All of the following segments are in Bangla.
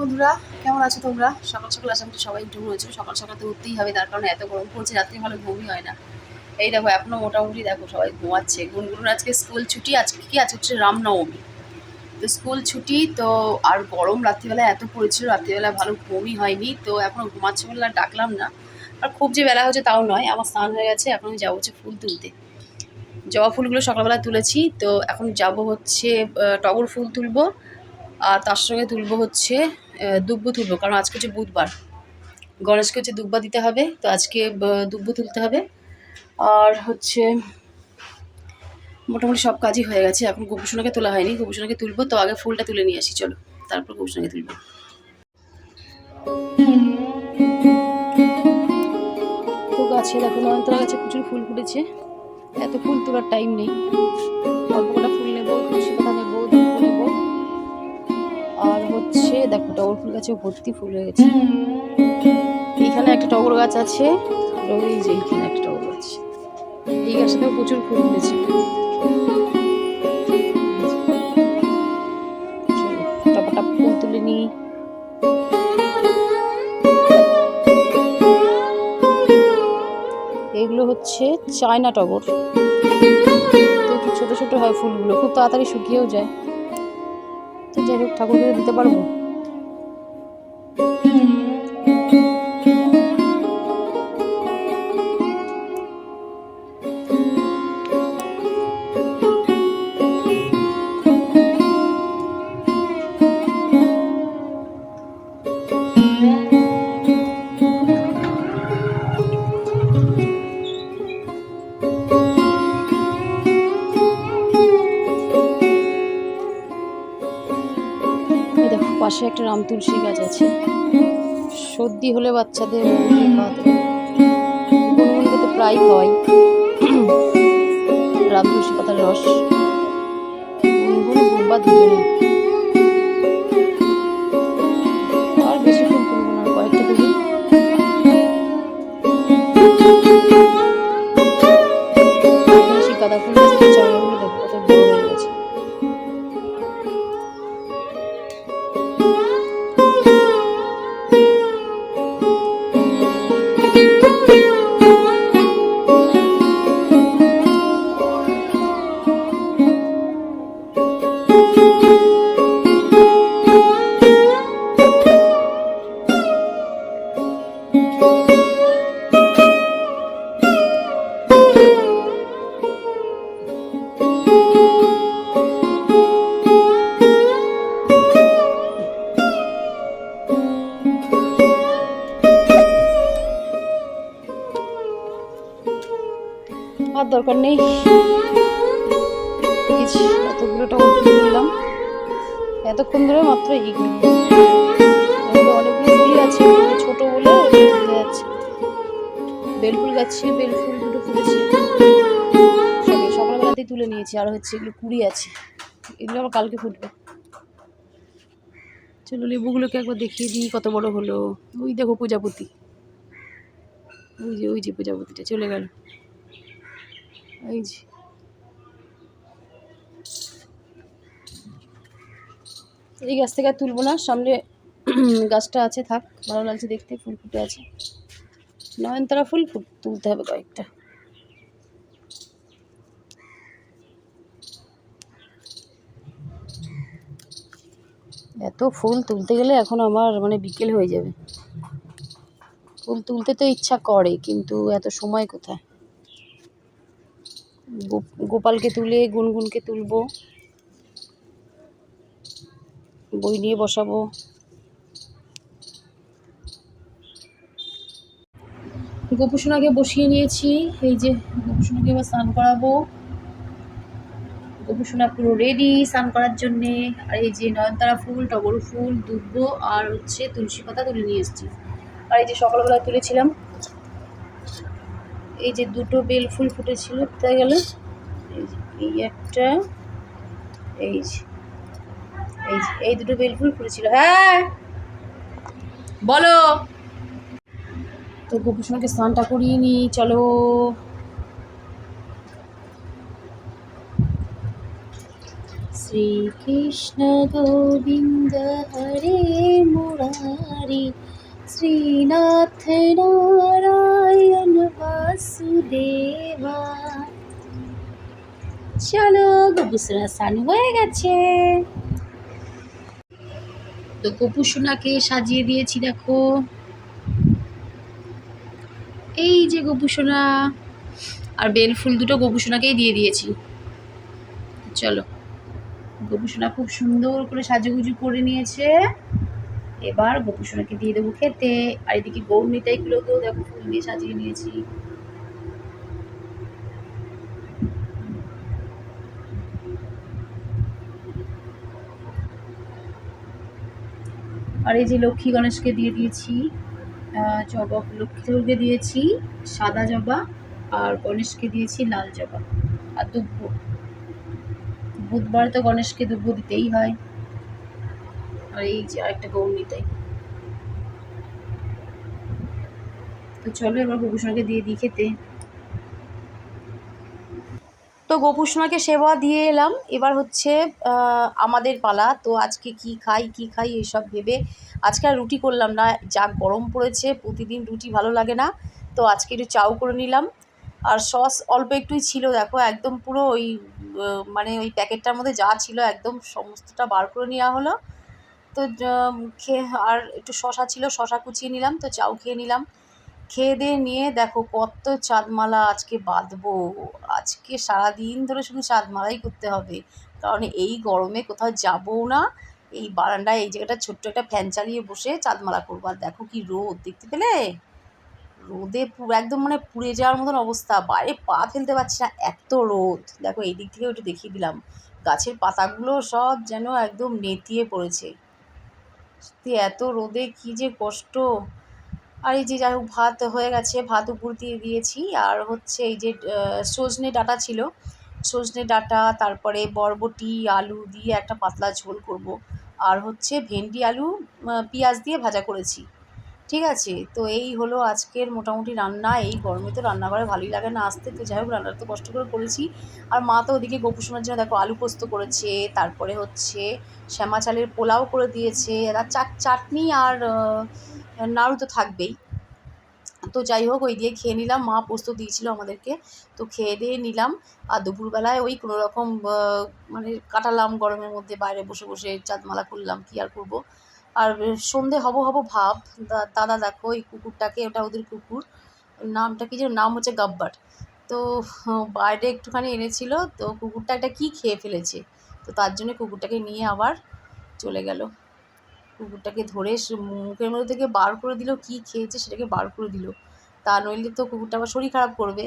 বন্ধুরা, কেমন আছো তোমরা? সকাল সকাল করি সবাই একটু রয়েছে। সকাল সকাল তো উঠতেই হবে, তার কারণে এত গরম পড়ছে, রাত্রি ভালো ঘুমই হয় না। এই দেখো, এখনও মোটামুটি দেখো সবাই ঘুমাচ্ছে। গুনগুনুর আজকে স্কুল ছুটি, আজকে কি? আছে হচ্ছে রামনবমী। তো স্কুল ছুটি, তো আর গরম রাত্রিবেলা এত পড়েছিল রাত্রিবেলা ভালো ঘুমই হয়নি। তো এখনও ঘুমাচ্ছে বলে আর ডাকলাম না। আর খুব যে বেলা হচ্ছে তাও নয়, আমার স্নান হয়ে গেছে, এখন আমি যাব হচ্ছে ফুল তুলতে। জবা ফুলগুলো সকালবেলা তুলেছি, তো এখন যাব হচ্ছে টগর ফুল তুলবো, আর তার সঙ্গে তুলবো হচ্ছে দুব্বো তুলবো, কারণ আজকে হচ্ছে বুধবার। গণেশকে হচ্ছে দুব্বা দিতে হবে, তো আজকে দুব্বো তুলতে হবে। আর হচ্ছে মোটামুটি সব কাজই হয়ে গেছে, এখন গোপুসোনাকে তোলা হয়নি, গোপুসোনাকে তুলবো, তো আগে ফুলটা তুলে নিয়ে আসি, চলো। তারপর গোপুসোনাকে তুলবো। তো গাছে দেখো নয়নতলা গাছে প্রচুর ফুল ফুটেছে, এত ফুল তোলার টাইম নেই। দেখো টগর ফুল গাছে ভর্তি ফুল হয়ে গেছে এইখানে একটা টগর গাছ আছে আর ওই যে এইখানে একটা টগর গাছ। এই গাছটাতেও প্রচুর ফুল চলো, ফুল এগুলো হচ্ছে চায়না টগর। ছোটো ছোটো হয় ফুলগুলো খুব তাড়াতাড়ি শুকিয়েও যায়। তো যাই হোক ঠাকুরকে দিতে পারব? পাশে একটা রাম তুলসী গাছ আছে। সর্দি হলে বাচ্চাদের তো প্রায় হয়। রাম তুলসী পাতার রস। বুম্বা দুজনে। দরকার নেই। ইস, এতগুলো টমেটো তুললাম এতক্ষণ ধরে মাত্র এগুলো অনেকগুলো আছে ছোট বলে যাচ্ছে। বেলফুল গাছে বেলফুল দুটো ফুটেছে সকালবেলাতেই তুলে নিয়েছি আর হচ্ছে এগুলো কুড়ি আছে। এগুলো আবার কালকে ফুটবে। চলো লেবুগুলোকে একবার দেখিয়ে দিই কত বড় হলো। ওই দেখো প্রজাপতি। ওই যে ওই যে প্রজাপতিটা চলে গেল। এই যে। এই গাছ থেকে আর তুলবো না, সামনে গাছটা আছে থাক, ভালো লাগছে দেখতে, ফুল ফুটে আছে। নয়নতারা ফুল ফুট, তুলতে হবে কয়েকটা। এত ফুল তুলতে গেলে এখন আমার মানে বিকেল হয়ে যাবে। ফুল তুলতে তো ইচ্ছা করে, কিন্তু এত সময় কোথায়? গোপালকে তুলে, গুনগুনকে তুলবো। বই নিয়ে বসাবো। গোপুসোনাকে বসিয়ে নিয়েছি। এই যে গোপুসোনাকে এবার স্নান করাবো। গোপুসোনা পুরো রেডি স্নান করার জন্যে। আর এই যে নয়নতারা ফুল, টগর ফুল দুব্বো আর হচ্ছে তুলসী পাতা তুলে নিয়ে এসেছি। আর এই যে সকালবেলা তুলেছিলাম এই যে দুটো বেল ফুল ফুটেছিল কোথায় গেল? এই একটা এই যে এই যে এই দুটো বেল ফুল ফুটেছিল। হ্যাঁ বলো। তো গোপুসোনাকে স্নানটা করিয়ে নি চলো। শ্রীকৃষ্ণ গোবিন্দ হরে মুরারি শ্রীনাথ নারায়ণ চলো গোপুসোনা স্নান হয়ে গেছে। তো গোপুসোনাকে সাজিয়ে দিয়েছি, দেখো। এই যে গোপুসোনা আর বেল ফুল দুটো গোপুসোনাকেই দিয়ে দিয়েছি। চলো গোপুসোনা খুব সুন্দর করে সাজুগুজু করে নিয়েছে। এবার গোপুসোনাকে দিয়ে দেবো খেতে। আর এদিকে গৌরনিতাইগুলোকেও দেখো ফুল দিয়ে সাজিয়ে নিয়েছি। আর এই যে লক্ষ্মী গণেশকে দিয়ে দিয়েছি জবা, লক্ষ্মী ঠাকুরকে দিয়েছি, সাদা জবা আর গণেশকে দিয়েছি লাল জবা। আর দুব্ব। বুধবার তো গণেশকে দুব্ব দিতেই হয়। আর এই যে আরেকটা গৌরনিতাই তো চলো এবার গোপুসোনাকে দিয়ে দিই খেতে। তো গোপুসোনাকে সেবা দিয়ে এলাম। এবার হচ্ছে আমাদের পালা। তো আজকে কি খাই কি খাই এসব ভেবে আজকে আর রুটি করলাম না। যা গরম পড়েছে, প্রতিদিন রুটি ভালো লাগে না। তো আজকে একটু চাউ করে নিলাম। আর সস অল্প একটুই ছিল, দেখো, একদম পুরো ওই মানে ওই প্যাকেটটার মধ্যে যা ছিল একদম সমস্তটা বার করে নেওয়া হলো। তো খেয়ে, আর একটু শশা ছিল, শশা কুচিয়ে নিলাম। তো চাউ খেয়ে নিলাম। খেয়ে দিয়ে নিয়ে দেখো কত চাঁদমালা আজকে বাঁধবো। আজকে সারাদিন ধরে শুধু চাঁদমালাই করতে হবে। কারণ এই গরমে কোথাও যাবও না। এই বারান্দায় এই জায়গাটা ছোট্ট একটা ফ্যান চালিয়ে বসে চাঁদমালা করব। আর দেখো কি রোদ, দেখতে পেলে? রোদে পুরো একদম মানে পুড়ে যাওয়ার মতন অবস্থা। বাইরে পা ফেলতে পারছি না, এত রোদ। দেখো এই দিক থেকে একটু দেখিয়ে দিলাম। গাছের পাতাগুলো সব যেন একদম নেতিয়ে পড়েছে। সত্যি এত রোদে কি যে কষ্ট। আর এই যে যাই হোক, ভাত হয়ে গেছে, ভাত উপর দিয়ে দিয়েছি। আর হচ্ছে এই যে সজনে ডাঁটা ছিল। সজনে ডাটা, তারপরে বরবটি, আলু দিয়ে একটা পাতলা ঝোল করব। আর হচ্ছে ভেন্ডি, আলু পেঁয়াজ দিয়ে ভাজা করেছি। ঠিক আছে? তো এই হলো আজকের মোটামুটি রান্না। এই গরমে তো রান্না করে ভালোই লাগে না আসতে। তো যাই হোক, রান্নাটা তো কষ্ট করে করেছি। আর মা তো ওদিকে গোপুসোনার জন্য দেখো আলু পোস্ত করেছে। তারপরে হচ্ছে শ্যামা চালের পোলাও করে দিয়েছে। আর চাট, চাটনি আর নাড়ু তো থাকবেই। তো যাই হোক, ওই দিয়ে খেয়ে নিলাম। মা পোস্ত দিয়েছিল আমাদেরকে, তো খেয়ে দিয়ে নিলাম। আর দুপুরবেলায় ওই কোনো রকম মানে কাটালাম গরমের মধ্যে, বাইরে বসে বসে চাঁদমালা করলাম, কি আর করব? আর সন্ধে হব হব ভাব দাদা দেখো, ওই কুকুরটাকে, ওটা ওদের কুকুর, নামটা কি যেন, নাম হচ্ছে গাব্বার। তো বাইরে একটুখানি এনেছিল, তো কুকুরটা একটা কী খেয়ে ফেলেছে? তো তার জন্য কুকুরটাকে নিয়ে আবার চলে গেল। কুকুরটাকে ধরে মুখের মধ্যে থেকে বার করে দিল, কি খেয়েছে সেটাকে বার করে দিল। তা নইলে তো কুকুরটা আবার শরীর খারাপ করবে।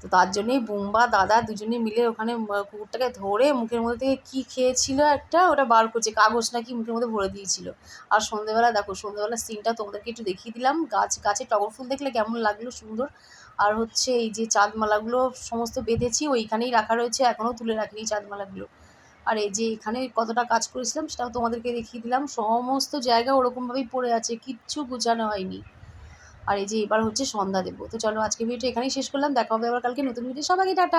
তো তার জন্যই বুম্বা, দাদা দুজনে মিলে ওখানে কুকুরটাকে ধরে মুখের মধ্যে থেকে কী খেয়েছিল একটা ওটা বার করছে, কাগজ নাকি মুখের মধ্যে ভরে দিয়েছিল। আর সন্ধেবেলা দেখো সন্ধেবেলার সিনটা তোমাদেরকে একটু দেখিয়ে দিলাম। গাছ, গাছে টগর ফুল দেখলে কেমন লাগল, সুন্দর। আর হচ্ছে এই যে চাঁদমালাগুলো সমস্ত বেঁধেছি, ওইখানেই রাখা রয়েছে, এখনও তুলে রাখিনি চাঁদমালাগুলো। আর এই যে এখানে কতটা কাজ করেছিলাম সেটাও তোমাদেরকে দেখিয়ে দিলাম। সমস্ত জায়গা ওরকমভাবেই পড়ে আছে, কিচ্ছু গুছানো হয়নি। আর এই যে এবার হচ্ছে সন্ধ্যা দেবো। তো চলো আজকে ভিডিওটা এখানেই শেষ করলাম। দেখা হবে আবার কালকে নতুন ভিডিও সবাইকে টাটা!